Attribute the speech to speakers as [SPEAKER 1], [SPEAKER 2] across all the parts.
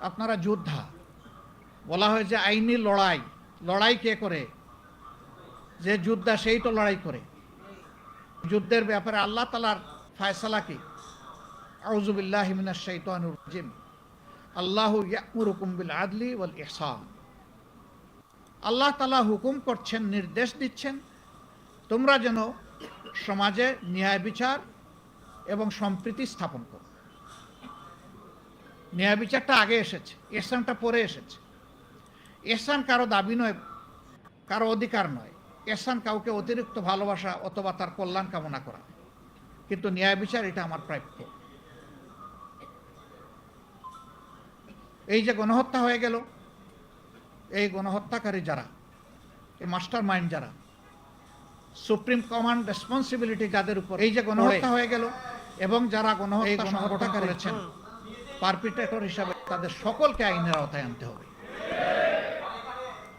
[SPEAKER 1] আপনারা যোদ্ধা। বলা হয় যে আইনি লড়াই। লড়াই কে করে? যে যোদ্ধা সেই তো লড়াই করে। যুদ্ধের ব্যাপারে আল্লাহ তালার ফায়সালা কি? আদলি আল্লাহ তালা হুকুম করছেন, নির্দেশ দিচ্ছেন, তোমরা যেন সমাজে ন্যায় বিচার এবং সম্প্রীতি স্থাপন করো। ন্যায় বিচারটা আগে এসেছে এহসানটা পরে এসেছে। এহসান কারও দাবি নয় কারও অধিকার নয়। এহসান কাউকে অতিরিক্ত ভালোবাসা অথবা তার কল্যাণ কামনা করা। কিন্তু ন্যায় বিচার এটা আমার প্রাপ্য। এই যে গণহত্যা হয়ে গেল এই গণহত্যাকারী যারা এই মাস্টার মাইন্ড যারা সুপ্রিম কমান্ড রেসপন্সিবিলিটি যাদের উপর এই যে গণহত্যা হয়ে গেল এবং যারা গণহত্যা সংগঠন করেছেন পারপিটেটর হিসাবে তাদের সকলকে আইনের আওতায় আনতে হবে।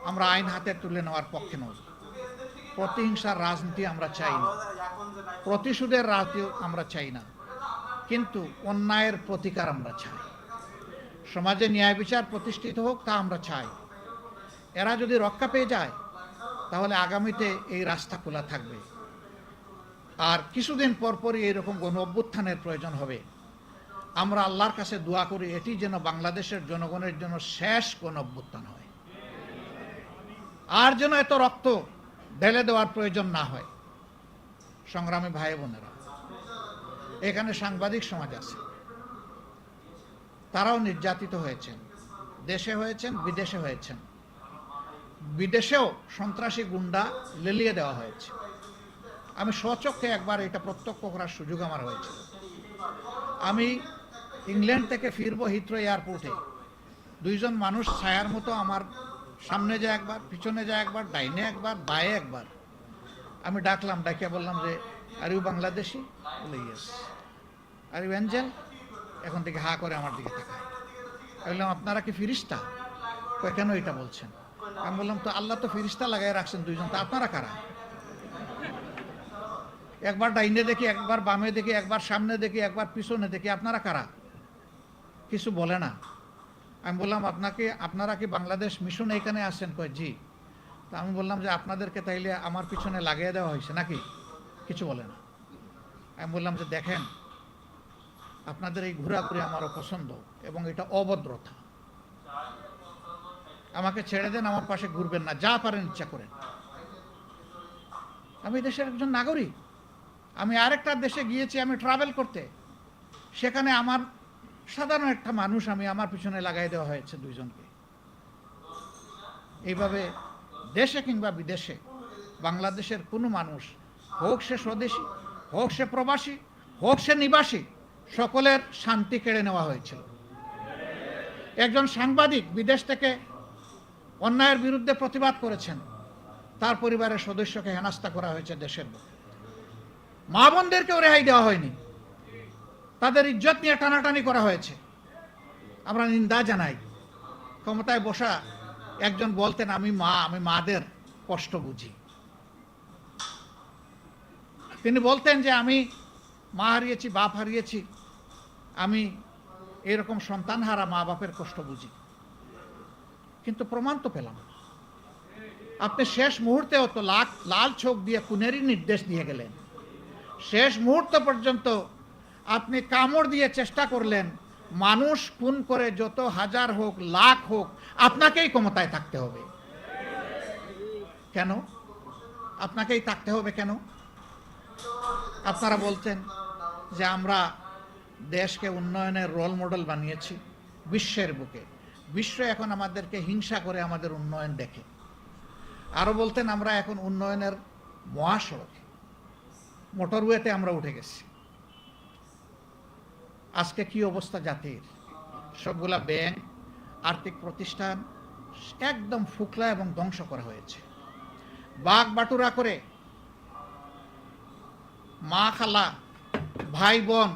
[SPEAKER 1] আমরা আইন হাতে তুলে নেওয়ার পক্ষে নই। প্রতিহিংসার রাজনীতি আমরা চাই না। প্রতিশোধের রাজনীতি আমরা চাই না। কিন্তু অন্যায়ের প্রতিকার আমরা চাই। সমাজে ন্যায় বিচার প্রতিষ্ঠিত হোক তা আমরা চাই। এরা যদি রক্ষা পেয়ে যায়, তাহলে আগামীতে এই রাস্তা খোলা থাকবে। আর কিছুদিন পরপরই এরকম গণ অভ্যুত্থানের প্রয়োজন হবে। আমরা আল্লাহর কাছে দোয়া করি, এটি যেন বাংলাদেশের জনগণের জন্য শেষ কোন অভ্যুত্থান হয়। আর যেন এত রক্ত ঢেলে দেওয়ার প্রয়োজন না হয়। সংগ্রামী ভাই বোনেরা, এখানে সাংবাদিক সমাজ আছে। তারাও নির্যাতিত হয়েছেন। দেশে হয়েছেন, বিদেশে হয়েছেন। বিদেশেও সন্ত্রাসী গুন্ডা লেলিয়ে দেওয়া হয়েছে। আমি স্বচক্ষে একবার এটা প্রত্যক্ষ করার সুযোগ আমার হয়েছিল আমি ইংল্যান্ড থেকে ফিরবো হিথ্রো এয়ারপোর্টে। দুইজন মানুষ ছায়ার মতো আমার সামনে যায় একবার, পিছনে যায় একবার, ডাইনে একবার, বায়ে একবার। আমি ডাকলাম, ডাকিয়া বললাম যে আর ইউ বাংলাদেশি বলে ইয়েস আর ইউ অ্যাঞ্জেল এখন থেকে হা করে আমার দিকে তাকায়। বললাম, আপনারা কি ফিরিস্তা? কেন এটা বলছেন? আমি বললাম, তো আল্লাহ তো ফিরিস্তা লাগাই রাখছেন দুইজন, তো আপনারা কারা? একবার ডাইনে দেখি, একবার বামে দেখি, একবার সামনে দেখি, একবার পিছনে দেখি, আপনারা কারা? কিছু বলে না। আমি বললাম, আপনাকে, আপনারা কি বাংলাদেশ মিশন এইখানে আসছেন কয়, জি। তা আমি বললাম যে, আপনাদেরকে তাইলে আমার পিছনে লাগিয়ে দেওয়া হয়েছে নাকি? কিছু বলে না। আমি বললাম যে, দেখেন, আপনাদের এই ঘোরাঘুরি আমার অপছন্দ এবং এটা অভদ্রতা। আমাকে ছেড়ে দেন, আমার পাশে ঘুরবেন না, যা পারেন ইচ্ছা করেন। আমি দেশের একজন নাগরিক। আমি আরেকটা দেশে গিয়েছি আমি ট্রাভেল করতে। সেখানে আমার সাধারণ একটা মানুষ আমি আমার পিছনে লাগাই দেওয়া হয়েছে দুইজনকে। এইভাবে দেশে কিংবা বিদেশে, বাংলাদেশের কোনো মানুষ, হোক সে স্বদেশী, হোক সে প্রবাসী, হোক সে নিবাসী, সকলের শান্তি কেড়ে নেওয়া হয়েছিল। একজন সাংবাদিক বিদেশ থেকে অন্যায়ের বিরুদ্ধে প্রতিবাদ করেছেন। তার পরিবারের সদস্যকে হেনাস্তা করা হয়েছে দেশের মা বোনদেরকেও রেহাই দেওয়া হয়নি। তাদের ইজ্জত নিয়ে টানাটানি করা হয়েছে। আমরা নিন্দা জানাই। ক্ষমতায় বসা একজন বলতেন, আমি মা, আমি মাদের কষ্ট বুঝি। তিনি বলতেন যে, আমি মা হারিয়েছি, বাপ হারিয়েছি। আমি এরকম সন্তান হারা মা বাপের কষ্ট বুঝি। কিন্তু প্রমাণ তো পেলাম। আপনি শেষ মুহূর্তেও তো লাখ, লাল চোখ দিয়ে খুনেরই নির্দেশ দিয়ে গেলেন। শেষ মুহূর্ত পর্যন্ত আপনি কামড় দিয়ে চেষ্টা করলেন, মানুষ খুন করে যত হাজার হোক, লাখ হোক, আপনাকেই ক্ষমতায় থাকতে হবে। কেন? আপনাকেই থাকতে হবে কেন? আপনারা বলতেন যে আমরা দেশকে উন্নয়নের রোল মডেল বানিয়েছি, বিশ্বের বুকে। বিশ্ব এখন আমাদেরকে হিংসা করে আমাদের উন্নয়ন দেখে। আরও বলতেন, আমরা এখন উন্নয়নের মহাসড়কে মোটরওয়েতে আমরা উঠে গেছি। আজকে কি অবস্থা জাতির? সবগুলা ব্যাংক, আর্থিক প্রতিষ্ঠান একদম ফুকলা এবং ধ্বংস করা হয়েছে। বাঘ বাটুরা করে মা খালা, ভাই বোন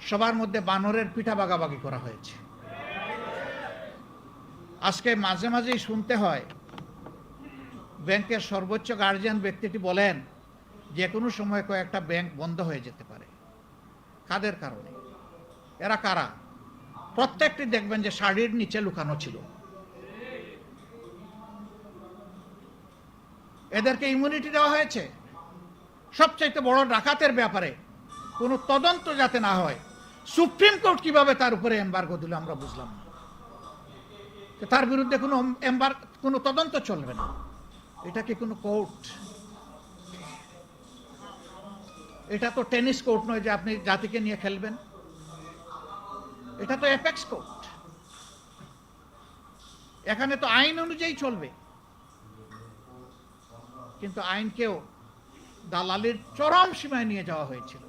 [SPEAKER 1] সবার মধ্যে বানরের পিঠা বাগাবাগি করা হয়েছে। আজকে মাঝে মাঝেই শুনতে হয়, ব্যাংকের সর্বোচ্চ গার্জিয়ান ব্যক্তিটি বলেন, যে কোনো সময় কয়েকটা ব্যাংক বন্ধ হয়ে যেতে পারে। কাদের কারণে? এরা কারা? প্রত্যেকটি দেখবেন যে শাড়ির নিচে লুকানো ছিল। এদেরকে ইমিউনিটি দেওয়া হয়েছে। সবচাইতে বড় ডাকাতের ব্যাপারে কোনো তদন্ত যাতে না হয়, সুপ্রিম কোর্ট কীভাবে তার উপরে এম্বার্গো দিল আমরা বুঝলাম না। তার বিরুদ্ধে কোনো এম্বার কোনো তদন্ত চলবে না। এটা কি কোনো কোর্ট? এটা তো টেনিস কোর্ট নয় যে আপনি জাতিকে নিয়ে খেলবেন। এটা তো অ্যাপেক্স কোর্ট এখানে তো আইন অনুযায়ী চলবে। কিন্তু আইনকেও দালালির চরম সীমায় নিয়ে যাওয়া হয়েছিল।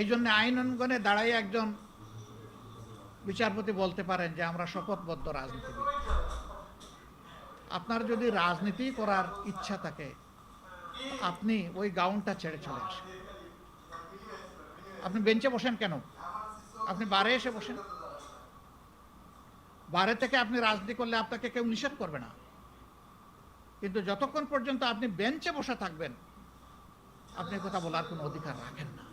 [SPEAKER 1] এই জন্য আইন অঙ্গনে দাঁড়াই একজন বিচারপতি বলতে পারেন যে, আমরা শপথবদ্ধ রাজনীতিবিদ। আপনার যদি রাজনীতি করার ইচ্ছা থাকে, আপনি ওই গাউনটা ছেড়ে চলে আসেন। আপনি বেঞ্চে বসেন কেন? আপনি বারে এসে বসেন। বারে থেকে আপনি রাজনীতি করলে আপনাকে কেউ নিষেধ করবে না। কিন্তু যতক্ষণ পর্যন্ত আপনি বেঞ্চে বসে থাকবেন, আপনি কথা বলার কোনো অধিকার রাখেন না।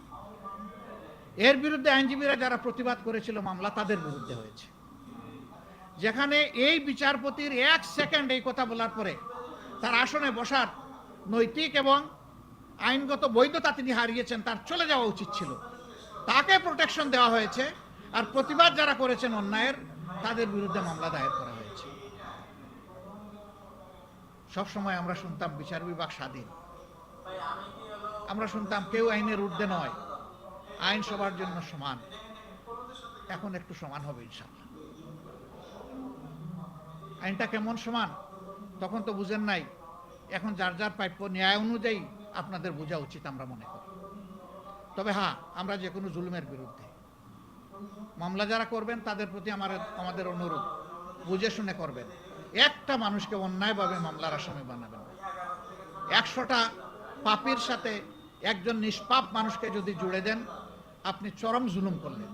[SPEAKER 1] এর বিরুদ্ধে আইনজীবীরা যারা প্রতিবাদ করেছিল, মামলা তাদের বিরুদ্ধে হয়েছে। যেখানে এই বিচারপতির এক সেকেন্ড এই কথা বলার পরে তার আসনে বসার নৈতিক এবং আইনগত বৈধতা তিনি হারিয়েছেন, তার চলে যাওয়া উচিত ছিল। তাকে প্রোটেকশন দেওয়া হয়েছে আর প্রতিবাদ যারা করেছেন অন্যায়ের, তাদের বিরুদ্ধে মামলা দায়ের করা হয়েছে। সব সময় আমরা শুনতাম বিচার বিভাগ স্বাধীন। আমরা শুনতাম কেউ আইনের ঊর্ধ্বে নয়, আইন সবার জন্য সমান। এখন একটু সমান হবে ইনশাল্লাহ আইনটা কেমন সমান, তখন তো বুঝেন নাই। এখন যার যার প্রাপ্য ন্যায় অনুযায়ী আপনাদের বোঝা উচিত আমরা মনে করি। তবে হ্যাঁ আমরা যে কোনো জুলুমের বিরুদ্ধে। মামলা যারা করবেন, তাদের প্রতি আমার, আমাদের অনুরোধ, বুঝে শুনে করবেন। একটা মানুষকে অন্যায়ভাবে মামলার আসামি বানাবেন। একশোটা পাপির সাথে একজন নিষ্পাপ মানুষকে যদি জুড়ে দেন, আপনি চরম জুলুম করলেন।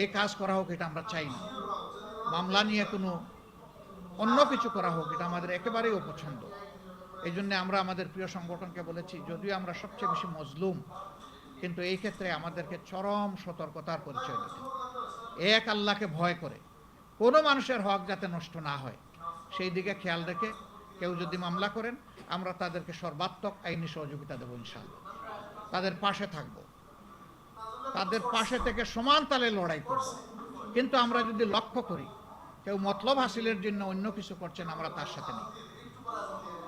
[SPEAKER 1] এই কাজ করা হোক, এটা আমরা চাই না। মামলা নিয়ে কোনো অন্য কিছু করা হোক, এটা আমাদের একেবারেই অপছন্দ। এই জন্য আমরা আমাদের প্রিয় সংগঠনকে বলেছি, যদিও আমরা সবচেয়ে বেশি মজলুম কিন্তু এই ক্ষেত্রে আমাদেরকে চরম সতর্কতার পরিচয় দিতে এক আল্লাহকে ভয় করে কোনো মানুষের হক যাতে নষ্ট না হয়, সেই দিকে খেয়াল রেখে কেউ যদি মামলা করেন, আমরা তাদেরকে সর্বাত্মক আইনি সহযোগিতা দেবো ইনশাআল্লাহ। তাদের পাশে থাকব। তাদের পাশে থেকে সমান তালে লড়াই করব। কিন্তু আমরা যদি লক্ষ্য করি, কেউ মতলব হাসিলের জন্য অন্য কিছু করছেন, আমরা তার সাথে নেই।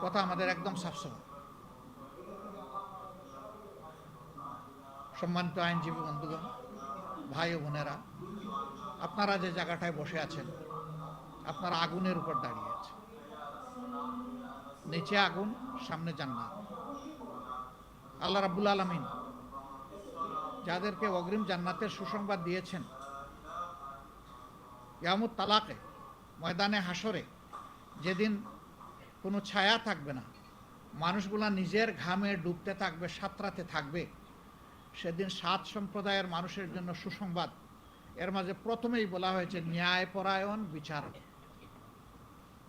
[SPEAKER 1] কথা আমাদের একদম সাফসফাই সম্মানিত আইনজীবী বন্ধুগণ, ভাই ও বোনেরা, আপনারা যে জায়গাটায় বসে আছেন, আপনারা আগুনের উপর দাঁড়িয়ে আছেন। নিচে আগুন, সামনে জান্নাত। আল্লাহ রাব্বুল আলমিন যাদেরকে অগ্রিম জান্নাতের সুসংবাদ দিয়েছেন ইয়ামুত তালাকে, ময়দানে হাসরে যেদিন কোনো ছায়া থাকবে না, মানুষগুলা নিজের ঘামে ডুবতে থাকবে, সাঁতরাতে থাকবে সেদিন সাত সম্প্রদায়ের মানুষের জন্য সুসংবাদ। এর মাঝে প্রথমেই বলা হয়েছে ন্যায় পরায়ণ বিচার।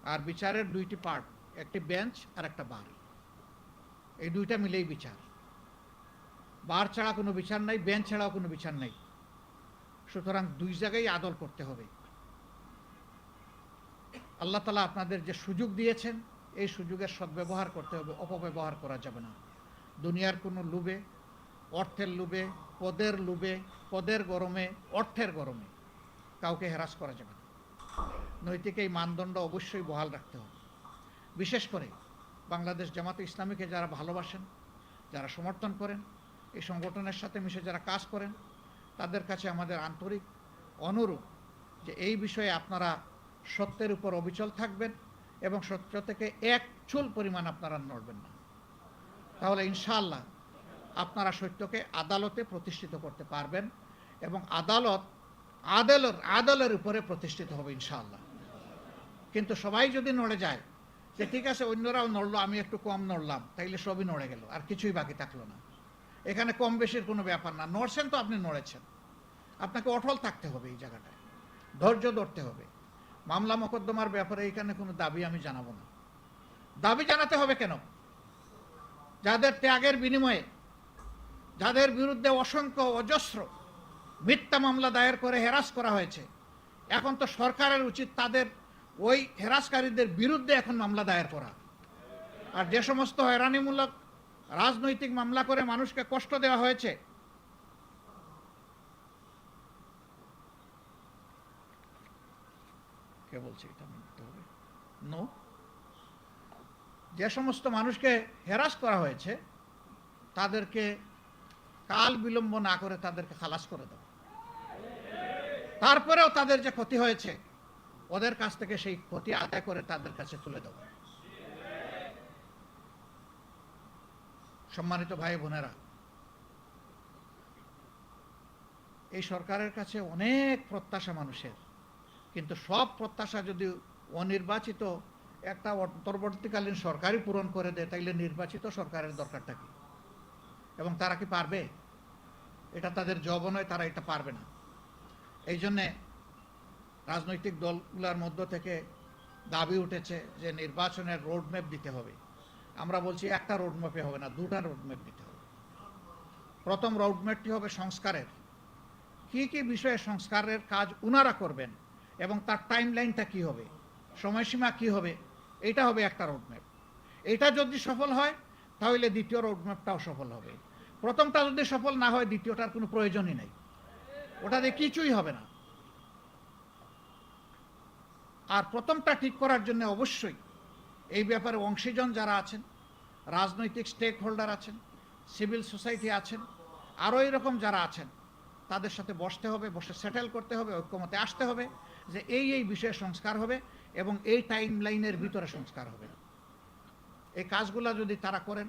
[SPEAKER 1] আর বিচারের দুইটি পার্ট একটি বেঞ্চ আর একটা বার এই দুইটা মিলেই বিচার। বার ছাড়া কোনো বিচার নাই বেঞ্চ ছাড়াও কোনো বিচার নাই। সুতরাং দুই জায়গায় আদল করতে হবে। আল্লাহ তালা আপনাদের যে সুযোগ দিয়েছেন, এই সুযোগের সদ্ব্যবহার করতে হবে, অপব্যবহার করা যাবে না। দুনিয়ার কোনো লোভে অর্থের লোভে, পদের লোভে, পদের গরমে, অর্থের গরমে কাউকে হেরাস করা যাবে না। নৈতিক এই মানদণ্ড অবশ্যই বহাল রাখতে হবে। বিশেষ করে বাংলাদেশ জামাতে ইসলামীকে যারা ভালোবাসেন, যারা সমর্থন করেন, এই সংগঠনের সাথে মিশে যারা কাজ করেন, তাদের কাছে আমাদের আন্তরিক অনুরোধ যে এই বিষয়ে আপনারা সত্যের উপর অবিচল থাকবেন এবং সত্য থেকে এক চুল পরিমাণ আপনারা নড়বেন না। তাহলে ইনশাআল্লাহ আপনারা সত্যকে আদালতে প্রতিষ্ঠিত করতে পারবেন এবং আদালত আদালের আদালের উপরে প্রতিষ্ঠিত হবে ইনশাআল্লাহ। কিন্তু সবাই যদি নড়ে যায়, যে ঠিক আছে, অন্যরাও নড়লো, আমি একটু কম নড়লাম, তাইলে সবই নড়ে গেল, আর কিছুই বাকি থাকল না। এখানে কম বেশির কোনো ব্যাপার না, নড়ছেন তো আপনি নড়েছেন। আপনাকে অটল থাকতে হবে এই জায়গাটায়, ধৈর্য ধরতে হবে। মামলা মোকদ্দমার ব্যাপারে এখানে কোনো দাবি আমি জানাব না। দাবি জানাতে হবে কেন? যাদের ত্যাগের বিনিময়ে যাদের বিরুদ্ধে অসংখ্য অজস্র মিথ্যা মামলা দায়ের করে হেরাস করা হয়েছে, এখন তো সরকারের উচিত তাদের ওই হেরাসকারীদের বিরুদ্ধে এখন মামলা দায়ের করা। আর যে সমস্ত হয়রানিমূলক রাজনৈতিক মামলা করে মানুষকে কষ্ট দেওয়া হয়েছে, কে বলছে যে সমস্ত মানুষকে হেরাস করা হয়েছে, তাদেরকে কাল বিলম্ব না করে তাদেরকে খালাস করে দেওয়া তারপরেও তাদের যে ক্ষতি হয়েছে, ওদের কাছ থেকে সেই ক্ষতি আদায় করে তাদের কাছে তুলে দেব। সম্মানিত ভাই বোনেরা, এই সরকারের কাছে অনেক প্রত্যাশা মানুষের, কিন্তু সব প্রত্যাশা যদি অনির্বাচিত একটা অন্তর্বর্তীকালীন সরকারই পূরণ করে দেয়, তাইলে নির্বাচিত সরকারের দরকারটা কি? এবং তারা কি পারবে? এটা তাদের জব নয়, তারা এটা পারবে না। এই জন্যে রাজনৈতিক দলগুলোর মধ্য থেকে দাবি উঠেছে যে নির্বাচনের রোডম্যাপ দিতে হবে। আমরা বলছি একটা রোডম্যাপে হবে না, দুটা রোডম্যাপ দিতে হবে। প্রথম রোডম্যাপটি হবে সংস্কারের। কি কি বিষয়ে সংস্কারের কাজ উনারা করবেন এবং তার টাইম লাইনটা কী হবে, সময়সীমা কি হবে, এটা হবে একটা রোডম্যাপ এটা যদি সফল হয়, তাহলে দ্বিতীয় রোডম্যাপটাও সফল হবে। প্রথমটা যদি সফল না হয়, দ্বিতীয়টার কোনো প্রয়োজনই নেই। ওটাতে কিছুই হবে না। আর প্রথমটা ঠিক করার জন্য অবশ্যই এই ব্যাপারে অংশীজন যারা আছেন, রাজনৈতিক স্টেক হোল্ডার আছেন সিভিল সোসাইটি আছেন, আরও এরকম যারা আছেন, তাদের সাথে বসতে হবে, বসে সেটেল করতে হবে, ঐক্যমতে আসতে হবে যে এই এই বিষয়ে সংস্কার হবে এবং এই টাইম লাইনের ভিতরে সংস্কার হবে। এই কাজগুলো যদি তারা করেন,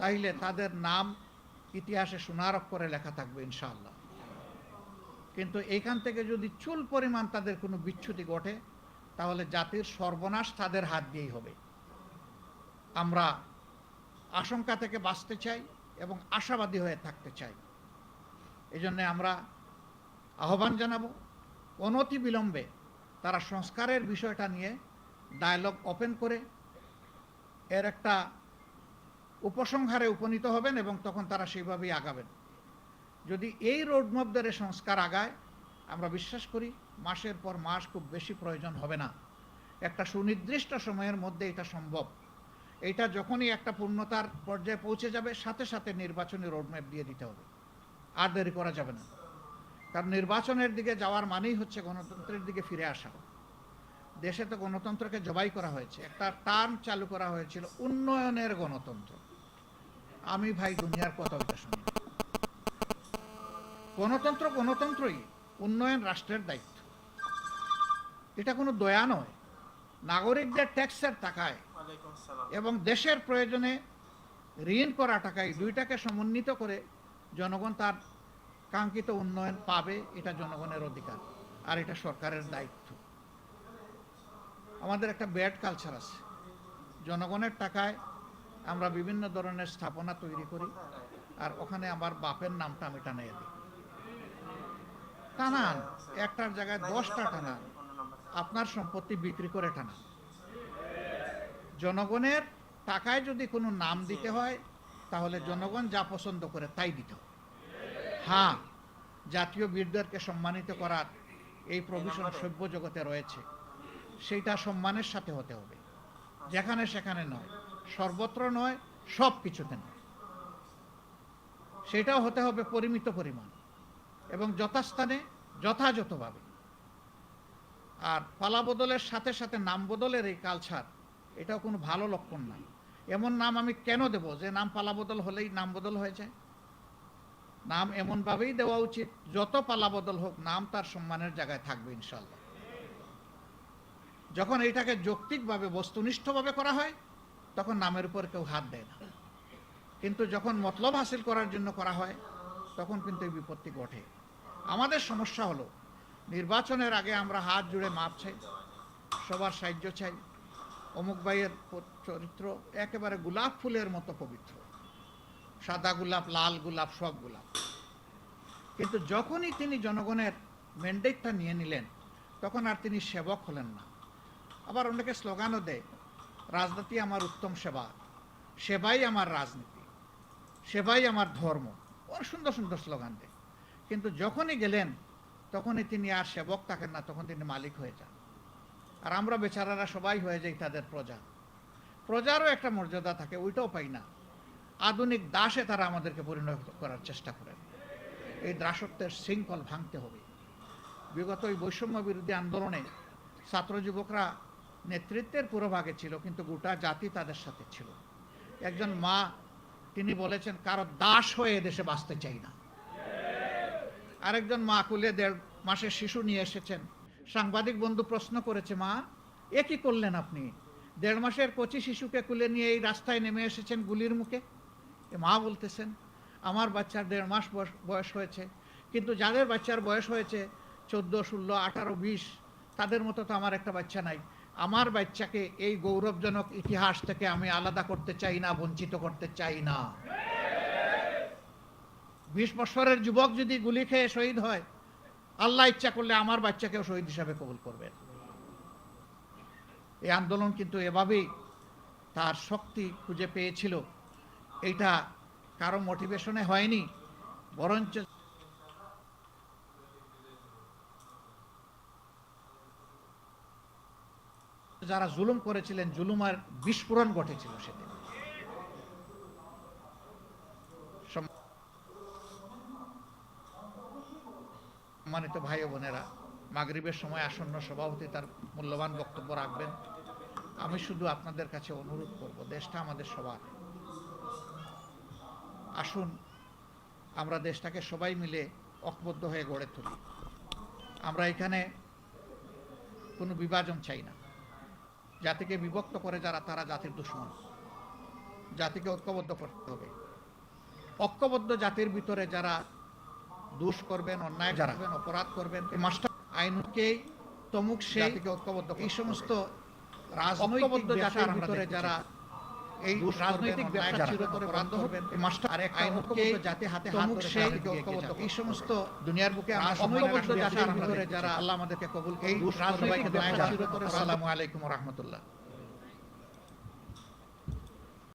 [SPEAKER 1] তাইলে তাদের নাম ইতিহাসে সোনার অক্ষরে লেখা থাকবে ইনশাআল্লাহ। কিন্তু এইখান থেকে যদি চুল পরিমাণ তাদের কোনো বিচ্ছুতি ঘটে, তাহলে জাতির সর্বনাশ তাদের হাত দিয়েই হবে। আমরা আশঙ্কা থেকে বাঁচতে চাই এবং আশাবাদী হয়ে থাকতে চাই। এই জন্যে আমরা আহ্বান জানাব, অনতি বিলম্বে তারা সংস্কারের বিষয়টা নিয়ে ডায়ালগ ওপেন করে, এর একটা উপসংহারে উপনীত হবেন এবং তখন তারা সেইভাবেই আগাবেন। যদি এই রোডম্যাপ ধরে সংস্কার আগায়, আমরা বিশ্বাস করি মাসের পর মাস খুব বেশি প্রয়োজন হবে না। একটা সুনির্দিষ্ট সময়ের মধ্যে এটা সম্ভব। এটা যখনই একটা পূর্ণতার পর্যায়ে পৌঁছে যাবে, সাথে সাথে নির্বাচনী রোডম্যাপ দিয়ে দিতে হবে। আর দেরি করা যাবে না। কারণ নির্বাচনের দিকে যাওয়ার মানেই হচ্ছে গণতন্ত্রের দিকে ফিরে আসা। দেশে তো গণতন্ত্রকে জবাই করা হয়েছে। একটা টার্ম চালু করা হয়েছিল, উন্নয়নের গণতন্ত্র। আমি ভাই দুনিয়ার কথা ওইটা শুনি গণতন্ত্র গণতন্ত্রই উন্নয়ন রাষ্ট্রের দায়িত্ব। এটা কোনো দয়া নয়। নাগরিকদের ট্যাক্সের টাকায় এবং দেশের প্রয়োজনে ঋণ করা টাকায় দুইটাকে সমন্বিত করে জনগণ তার কাঙ্ক্ষিত উন্নয়ন পাবে এটা জনগণের অধিকার আর এটা সরকারের দায়িত্ব। আমাদের একটা ব্যাড কালচার আছে। জনগণের টাকায় আমরা বিভিন্ন ধরনের স্থাপনা তৈরি করি আর ওখানে আমার বাপের নামটা আমি টানাই দিই। টানান, একটার জায়গায় দশটা টানান, আপনার সম্পত্তি বিক্রি করে টানান। জনগণের টাকায় যদি কোনো নাম দিতে হয়, তাহলে জনগণ যা পছন্দ করে তাই দিতে হ্যাঁ জাতীয় বীরদেরকে সম্মানিত করার এই প্রভিশন সভ্য জগতে রয়েছে, সেইটা সম্মানের সাথে হতে হবে, যেখানে সেখানে নয়। সর্বত্র নয় সব কিছুতে নয়। সেটাও হতে হবে পরিমিত পরিমাণ এবং যথাস্থানে যথাযথভাবে। আর পালা বদলের সাথে সাথে নাম বদলের এই কালচার এটাও কোনো ভালো লক্ষণ নাই এমন নাম আমি কেন দেব যে নাম পালা বদল হলেই নাম বদল হয়ে যায়? নাম এমনভাবেই দেওয়া উচিত, যত পালা বদল হোক, নাম তার সম্মানের জায়গায় থাকবে ইনশাল্লাহ যখন এইটাকে যৌক্তিকভাবে, বস্তুনিষ্ঠভাবে করা হয় তখন নামের উপর কেউ হাত দেয় না। কিন্তু যখন মতলব হাসিল করার জন্য করা হয়, তখন কিন্তু এই বিপত্তি ঘটে। আমাদের সমস্যা হলো, নির্বাচনের আগে আমরা হাত জুড়ে মাপ চাই, সবার সাহায্য চাই। অমুক ভাইয়ের চরিত্র একেবারে গোলাপ ফুলের মতো পবিত্র। সাদা গোলাপ, লাল গোলাপ, সব গোলাপ। কিন্তু যখনই তিনি জনগণের ম্যান্ডেটটা নিয়ে নিলেন, তখন আর তিনি সেবক হলেন না। আবার অনেকে স্লোগানও দেয় রাজনীতি আমার উত্তম সেবা, সেবাই আমার রাজনীতি, সেবাই আমার ধর্ম। ওর সুন্দর সুন্দর স্লোগান দেয়। কিন্তু যখনই গেলেন, তখনই তিনি আর সেবক থাকেন না, তখন তিনি মালিক হয়ে যান। আর আমরা বেচারারা সবাই হয়ে যাই তাদের প্রজা। প্রজারও একটা মর্যাদা থাকে, ওইটাও পাই না। আধুনিক দাসে তারা আমাদেরকে পরিণত করার চেষ্টা করেন। এই দাসত্বের শৃঙ্খল ভাঙতে হবে। বিগত এই বৈষম্য বিরোধী আন্দোলনে ছাত্র যুবকরা নেতৃত্বের পুরোভাগে ছিল, কিন্তু গোটা জাতি তাদের সাথে ছিল। একজন মা, তিনি বলেছেন, কারও দাস হয়ে এদেশে বাঁচতে চাই না। আরেকজন মা কুলে দেড় মাসের শিশু নিয়ে এসেছেন। সাংবাদিক বন্ধু প্রশ্ন করেছে, মা, এ কি করলেন আপনি? দেড় মাসের কচি শিশুকে কুলে নিয়ে এই রাস্তায় নেমে এসেছেন গুলির মুখে? মা বলতেছেন, আমার বাচ্চার দেড় মাস বয়স হয়েছে, কিন্তু যাদের বাচ্চার বয়স হয়েছে, চোদ্দ, ষোলো, আঠারো, বিশ, তাদের মতো তো আমার একটা বাচ্চা নাই। আমার বাচ্চাকে এই গৌরবজনক ইতিহাস থেকে আমি আলাদা করতে চাই না, বঞ্চিত করতে চাই না। বিশ বছরের যুবক যদি গুলি খেয়ে শহীদ হয়, আল্লাহ ইচ্ছা করলে আমার বাচ্চাকেও শহীদ হিসাবে কবুল করবেন। এই আন্দোলন কিন্তু এভাবেই তার শক্তি খুঁজে পেয়েছিল। এইটা কারও মোটিভেশনে হয়নি, বরঞ্চ যারা জুলুম করেছিলেন, জুলুমার বিস্ফোরণ ঘটেছিল সেদিন। সম- সম্মানিত ভাই বোনেরা, মাগরিবের সময় আসন্ন সভাপতি তার মূল্যবান বক্তব্য রাখবেন। আমি শুধু আপনাদের কাছে অনুরোধ করব, দেশটা আমাদের সবার। আসুন, আমরা দেশটাকে সবাই মিলে ঐক্যবদ্ধ হয়ে গড়ে তুলি। আমরা এখানে কোনো বিভাজন চাই না। জাতিকে বিভক্ত করে যারা তারা জাতির দুশ্মন। জাতিকে ঐক্যবদ্ধ করতে হবে। ঐক্যবদ্ধ জাতির ভিতরে যারা দোষ করবেন অন্যায় করবেন, অপরাধ করবেন এই মাস্টার আইনকেই তমুক সেই ঐক্যবদ্ধ এই সমস্ত রাজনৈতিক জাতির ভিতরে যারা এই রাজনৈতিক ব্যবসা চিরতরে বন্ধ হবে মাস্টার আর একটা ঐক্যবদ্ধ জাতি হাতে হাত ঐক্যবদ্ধ এই সমস্ত দুনিয়ার বুকে ঐক্যবদ্ধ জাতির ভিতরে যারা আল্লাহ আমাদেরকে কবুল এই রাজনৈতিক ব্যবসা চিরতরে আসসালামু আলাইকুম রাহমাতুল্লাহ।